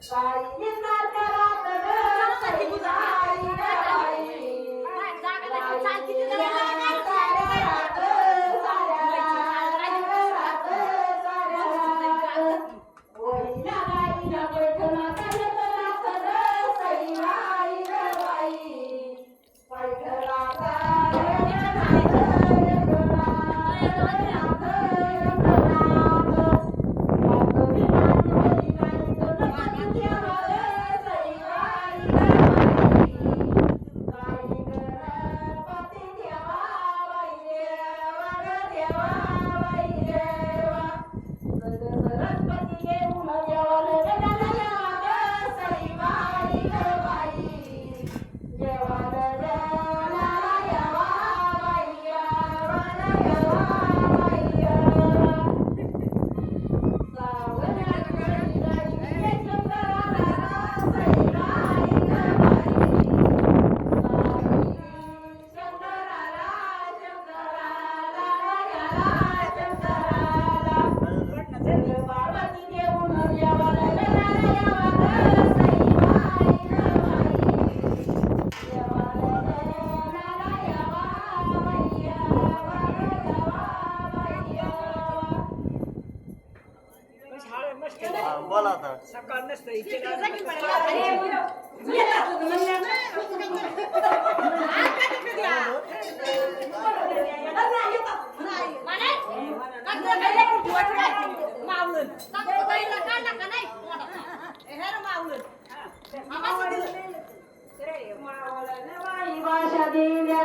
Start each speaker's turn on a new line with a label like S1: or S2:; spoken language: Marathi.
S1: 百年呐
S2: बोला
S3: आता
S1: मावळ भाषा दिल्या